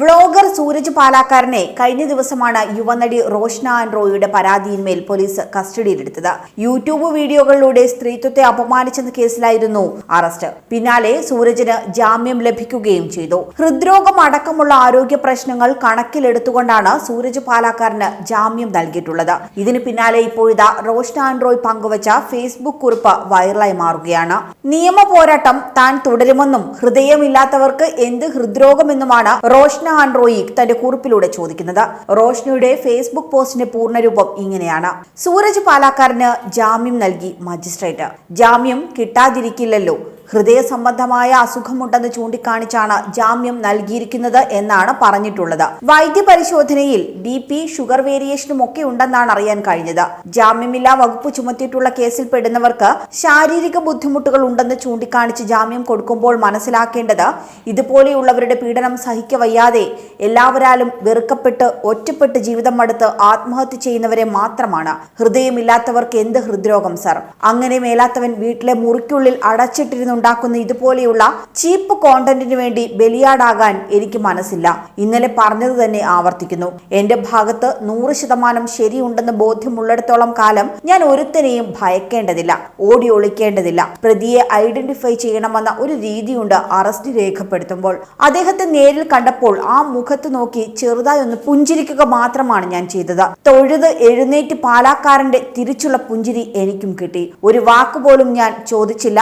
Vlogger Sooraj പാലാക്കാരനെ കഴിഞ്ഞ ദിവസമാണ് യുവനടി റോഷ്ന ആൻഡ്രോയുടെ പരാതിയിന്മേൽ പോലീസ് കസ്റ്റഡിയിലെടുത്തത്. യൂട്യൂബ് വീഡിയോകളിലൂടെ സ്ത്രീത്വത്തെ അപമാനിച്ചെന്ന കേസിലായിരുന്നു അറസ്റ്റ്. പിന്നാലെ സൂരജിന് ജാമ്യം ലഭിക്കുകയും ചെയ്തു. ഹൃദ്രോഗം അടക്കമുള്ള ആരോഗ്യ പ്രശ്നങ്ങൾ കണക്കിലെടുത്തുകൊണ്ടാണ് സൂരജ് പാലാക്കാരന് ജാമ്യം നൽകിയിട്ടുള്ളത്. ഇതിന് പിന്നാലെ ഇപ്പോഴിതാ റോഷ്ന ആൻഡ്രോയ് പങ്കുവച്ച ഫേസ്ബുക്ക് കുറിപ്പ് വൈറലായി മാറുകയാണ്. നിയമ പോരാട്ടം താൻ തുടരുമെന്നും ഹൃദയമില്ലാത്തവർക്ക് എന്ത് ഹൃദ്രോഗമെന്നുമാണ് റോഷ്ന ആൻഡ്രോയി തന്റെ കുറിപ്പിലൂടെ ചോദിക്കുന്നത്. റോഷ്നയുടെ ഫേസ്ബുക്ക് പോസ്റ്റിന്റെ പൂർണരൂപം ഇങ്ങനെയാണ്. സൂരജ് പാലാക്കാരന് ജാമ്യം നൽകി മജിസ്ട്രേറ്റ്. ജാമ്യം കിട്ടാതിരിക്കില്ലല്ലോ. ഹൃദയ സംബന്ധമായ അസുഖമുണ്ടെന്ന് ചൂണ്ടിക്കാണിച്ചാണ് ജാമ്യം നൽകിയിരിക്കുന്നത് എന്നാണ് പറഞ്ഞിട്ടുള്ളത്. വൈദ്യപരിശോധനയിൽ ബി പി ഷുഗർ വേരിയേഷനും ഒക്കെ ഉണ്ടെന്നാണ് അറിയാൻ കഴിഞ്ഞത്. ജാമ്യമില്ലാ വകുപ്പ് ചുമത്തിയിട്ടുള്ള കേസിൽ പെടുന്നവർക്ക് ശാരീരിക ബുദ്ധിമുട്ടുകൾ ഉണ്ടെന്ന് ചൂണ്ടിക്കാണിച്ച് ജാമ്യം കൊടുക്കുമ്പോൾ മനസ്സിലാക്കേണ്ടത് ഇതുപോലെയുള്ളവരുടെ പീഡനം സഹിക്കവയ്യാതെ എല്ലാവരാലും വെറുക്കപ്പെട്ട് ഒറ്റപ്പെട്ട് ജീവിതം മടുത്ത് ആത്മഹത്യ ചെയ്യുന്നവരെ മാത്രമാണ്. ഹൃദയമില്ലാത്തവർക്ക് എന്ത് ഹൃദ്രോഗം സർ? അങ്ങനെ മേലാത്തവൻ വീട്ടിലെ മുറിക്കുള്ളിൽ അടച്ചിട്ടിരുന്നുണ്ടാക്കുന്ന ഇതുപോലെയുള്ള ചീപ്പ് കോണ്ടന്റിന് വേണ്ടി ബലിയാടാകാൻ എനിക്ക് മനസ്സില്ല. ഇന്നലെ പറഞ്ഞത് തന്നെ ആവർത്തിക്കുന്നു. എന്റെ ഭാഗത്ത് നൂറ് ശതമാനം ശരിയുണ്ടെന്ന് ബോധ്യമുള്ളിടത്തോളം കാലം ഞാൻ ഒരുത്തനെയും ഭയക്കേണ്ടതില്ല ഓടി ഒളിക്കേണ്ടതില്ല. പ്രതിയെ ഐഡന്റിഫൈ ചെയ്യണമെന്ന ഒരു രീതിയുണ്ട് അറസ്റ്റ് രേഖപ്പെടുത്തുമ്പോൾ. അദ്ദേഹത്തെ നേരിൽ കണ്ടപ്പോൾ ആ മുഖത്ത് നോക്കി ചെറുതായി ഒന്ന് പുഞ്ചിരിക്കുക മാത്രമാണ് ഞാൻ ചെയ്തത്. തൊഴുത് എഴുന്നേറ്റ് പാലാക്കാരന്റെ തിരിച്ചുള്ള പുഞ്ചിരി എനിക്കും കിട്ടി. ഒരു വാക്കുപോലും ഞാൻ ചോദിച്ചില്ല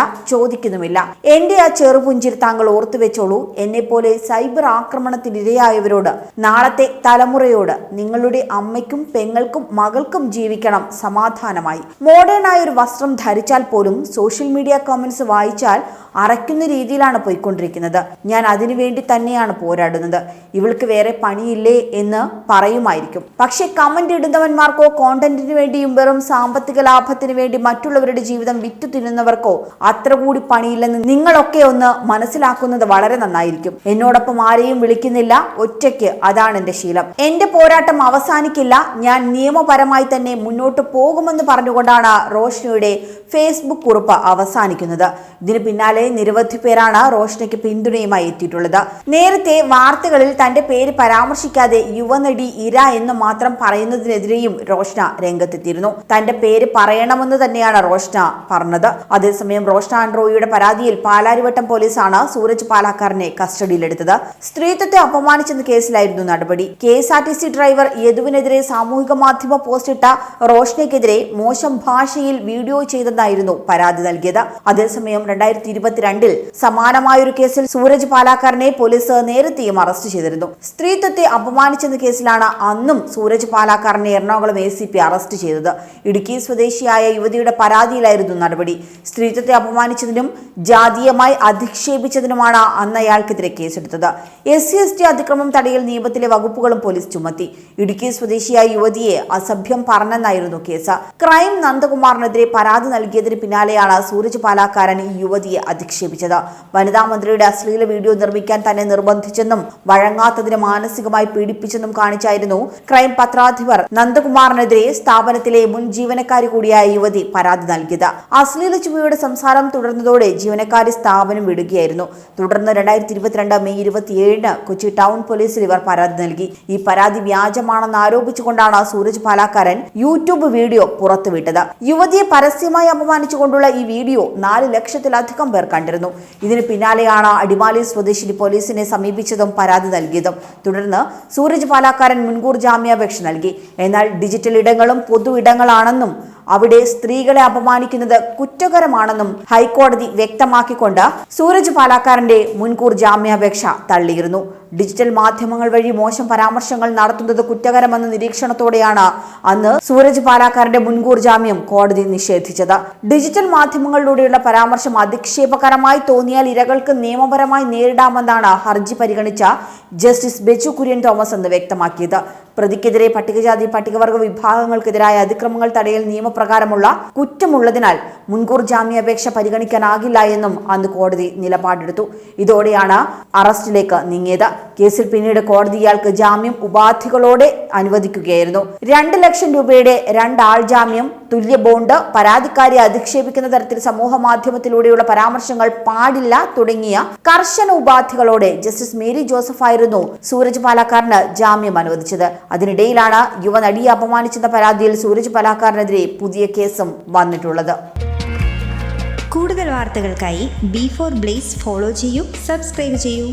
ചോദിക്കുന്നുമില്ല എന്റെ ആ ചെറുപുഞ്ചിരി താങ്കൾ ഓർത്തു വെച്ചോളൂ. എന്നെ പോലെ സൈബർ ആക്രമണത്തിനിരയായവരോട് നാളത്തെ തലമുറയോട് നിങ്ങളുടെ അമ്മയ്ക്കും പെങ്ങൾക്കും മകൾക്കും ജീവിക്കണം സമാധാനമായി. മോഡേണായ ഒരു വസ്ത്രം ധരിച്ചാൽ പോലും സോഷ്യൽ മീഡിയ കമന്റ്സ് വായിച്ചാൽ അറയ്ക്കുന്ന രീതിയിലാണ് പോയിക്കൊണ്ടിരിക്കുന്നത്. ഞാൻ അതിനുവേണ്ടി തന്നെയാണ് പോരാടുന്നത്. ഇവൾക്ക് വേറെ പണിയില്ലേ എന്ന് പറയുമായിരിക്കും. പക്ഷെ കമന്റ് ഇടുന്നവന്മാർക്കോ കോണ്ടന്റിന് വേണ്ടിയും വെറും സാമ്പത്തിക ലാഭത്തിന് വേണ്ടി മറ്റുള്ളവരുടെ ജീവിതം വിറ്റു തിന്നുന്നവർക്കോ അത്ര കൂടി പണിയില്ലെന്ന് നിങ്ങളൊക്കെ ഒന്ന് മനസ്സിലാക്കുന്നത് വളരെ നന്നായിരിക്കും. എന്നോടൊപ്പം ആരെയും വിളിക്കുന്നില്ല. ഒറ്റയ്ക്ക് അതാണ് എന്റെ ശീലം. എന്റെ പോരാട്ടം അവസാനിക്കില്ല. ഞാൻ നിയമപരമായി തന്നെ മുന്നോട്ട് പോകുമെന്ന് പറഞ്ഞുകൊണ്ടാണ് റോഷ്നിയുടെ ഫേസ്ബുക്ക് കുറിപ്പ് അവസാനിക്കുന്നത്. ഇതിന് പിന്നാലെ നിരവധി പേരാണ് റോഷ്നയ്ക്ക് പിന്തുണയുമായി എത്തിയിട്ടുള്ളത്. നേരത്തെ വാർത്തകളിൽ തന്റെ പേര് പരാമർശിക്കാതെ യുവനടി ഇര എന്ന് മാത്രം പറയുന്നതിനെതിരെയും റോഷ്ന രംഗത്തെത്തിയിരുന്നു. തന്റെ പേര് പറയണമെന്ന് തന്നെയാണ് റോഷ്ന പറഞ്ഞത്. അതേസമയം റോഷ്ന ആൻഡ്രോയിയുടെ പരാതിയിൽ പാലാരിവട്ടം പോലീസാണ് സൂരജ് പാലാക്കാരനെ കസ്റ്റഡിയിലെടുത്തത്. സ്ത്രീത്വത്തെ അപമാനിച്ചെന്ന കേസിലായിരുന്നു നടപടി. K S R T C driver യദുവിനെതിരെ സാമൂഹിക മാധ്യമ പോസ്റ്റിട്ട റോഷ്നയ്ക്കെതിരെ മോശം ഭാഷയിൽ വീഡിയോ ചെയ്തെന്നായിരുന്നു പരാതി നൽകിയത്. അതേസമയം രണ്ടായിരത്തി ഇരുപത്തിരണ്ടിൽ സമാനമായൊരു കേസിൽ സൂരജ് പാലാക്കാരനെ പോലീസ് നേരത്തെയും അറസ്റ്റ് ചെയ്തിരുന്നു. സ്ത്രീത്വത്തെ അപമാനിച്ചെന്ന കേസിലാണ് അന്നും Sooraj പാലാക്കാരനെ Ernakulam A C P arrest ചെയ്തത്. ഇടുക്കി സ്വദേശിയായ യുവതിയുടെ പരാതിയിലായിരുന്നു നടപടി. സ്ത്രീത്വത്തെ അപമാനിച്ചതിനും ജാതീയമായി അധിക്ഷേപിച്ചതിനുമാണ് അന്ന് അയാൾക്കെതിരെ കേസെടുത്തത്. എസ് സി എസ് ടി അതിക്രമം തടയൽ നിയമത്തിലെ വകുപ്പുകളും പോലീസ് ചുമത്തി. ഇടുക്കി സ്വദേശിയായ യുവതിയെ അസഭ്യം പറഞ്ഞെന്നായിരുന്നു കേസ്. ക്രൈം നന്ദകുമാറിനെതിരെ പരാതി നൽകിയതിന് പിന്നാലെയാണ് സൂരജ് പാലാക്കാരൻ ഈ യുവതിയെ അധിക്ഷേപിച്ചത്. വനിതാ മന്ത്രിയുടെ അശ്ലീല വീഡിയോ നിർമ്മിക്കാൻ തന്നെ നിർബന്ധിച്ചെന്നും വഴങ്ങാത്തതിന് മാനസികമായി പീഡിപ്പിച്ചെന്നും കാണിച്ചായിരുന്നു ക്രൈം പത്രാധിപർ നന്ദകുമാറിനെതിരെ സ്ഥാപനത്തിലെ മുൻ ജീവനക്കാരി കൂടിയായ യുവതി പരാതി നൽകിയത്. അശ്ലീല ചുമയുടെ സംസാരം തുടർന്നതോടെ ജീവനക്കാരി സ്ഥാപനം വിടുകയായിരുന്നു. തുടർന്ന് രണ്ടായിരത്തി ഇരുപത്തിരണ്ട് മെയ് ഇരുപത്തിയേഴിന് കൊച്ചി ടൗൺ പോലീസിൽ ഇവർ പരാതി നൽകി. ഈ പരാതി വ്യാജമാണെന്ന് ആരോപിച്ചുകൊണ്ടാണ് സൂരജ് പാലാക്കാരൻ യൂട്യൂബ് വീഡിയോ പുറത്തുവിട്ടത്. യുവതിയെ പരസ്യമായി അപമാനിച്ചുകൊണ്ടുള്ള ഈ വീഡിയോ നാല് ലക്ഷത്തിലധികം പേർ കണ്ടിരുന്നു. ഇതിന് പിന്നാലെയാണ് അടിമാലി സ്വദേശിനി പോലീസിനെ സമീപിച്ചതും പരാതി നൽകിയതും. തുടർന്ന് സൂരജ് പാലാക്കാരൻ മുൻകൂർ ജാമ്യാപേക്ഷ നൽകി. എന്നാൽ ഡിജിറ്റൽ ഇടങ്ങളും പൊതു ഇടങ്ങളാണെന്നും അവിടെ സ്ത്രീകളെ അപമാനിക്കുന്നത് കുറ്റകരമാണെന്നും ഹൈക്കോടതി വ്യക്തമാക്കിക്കൊണ്ട് സൂരജ് പാലാക്കാരന്റെ മുൻകൂർ ജാമ്യാപേക്ഷ തള്ളിയിരുന്നു. ഡിജിറ്റൽ മാധ്യമങ്ങൾ വഴി മോശം പരാമർശങ്ങൾ നടത്തുന്നത് കുറ്റകരമെന്ന നിരീക്ഷണത്തോടെയാണ് അന്ന് സൂരജ് പാലാക്കാരന്റെ മുൻകൂർ ജാമ്യം കോടതി നിഷേധിച്ചത്. ഡിജിറ്റൽ മാധ്യമങ്ങളിലൂടെയുള്ള പരാമർശം അധിക്ഷേപകരമായി തോന്നിയാൽ ഇരകൾക്ക് നിയമപരമായി നേരിടാമെന്നാണ് ഹർജി പരിഗണിച്ച ജസ്റ്റിസ് ബെച്ചു കുര്യൻ തോമസ് എന്ന് വ്യക്തമാക്കിയത്. പ്രതിക്കെതിരെ പട്ടികജാതി പട്ടികവർഗ വിഭാഗങ്ങൾക്കെതിരായ അതിക്രമങ്ങൾ തടയൽ നിയമപ്രകാരമുള്ള കുറ്റമുള്ളതിനാൽ മുൻകൂർ ജാമ്യാപേക്ഷ പരിഗണിക്കാനാകില്ല എന്നും അന്ന് കോടതി നിലപാടെടുത്തു. ഇതോടെയാണ് അറസ്റ്റിലേക്ക് നീങ്ങിയത്. കേസിൽ പിന്നീട് കോടതി ഇയാൾക്ക് ജാമ്യം ഉപാധികളോടെ അനുവദിക്കുകയായിരുന്നു. രണ്ട് ലക്ഷം രൂപയുടെ രണ്ടാൾ ജാമ്യം തുല്യ ബോണ്ട് പരാതിക്കാരെ അധിക്ഷേപിക്കുന്ന തരത്തിൽ സമൂഹ മാധ്യമത്തിലൂടെയുള്ള പരാമർശങ്ങൾ പാടില്ല തുടങ്ങിയ കർശന ഉപാധികളോടെ ജസ്റ്റിസ് മേരി ജോസഫ് ആയിരുന്നു സൂരജ് പാലാക്കാരന് ജാമ്യം അനുവദിച്ചത്. അതിനിടയിലാണ് യുവ നടിയെ അപമാനിച്ചെന്ന പരാതിയിൽ സൂരജ് പാലാക്കാരനെതിരെ പുതിയ കേസും വന്നിട്ടുള്ളത്. കൂടുതൽ വാർത്തകൾക്കായി ബി ഫോർ ബ്ലേസ് ഫോളോ ചെയ്യൂ സബ്സ്ക്രൈബ് ചെയ്യൂ.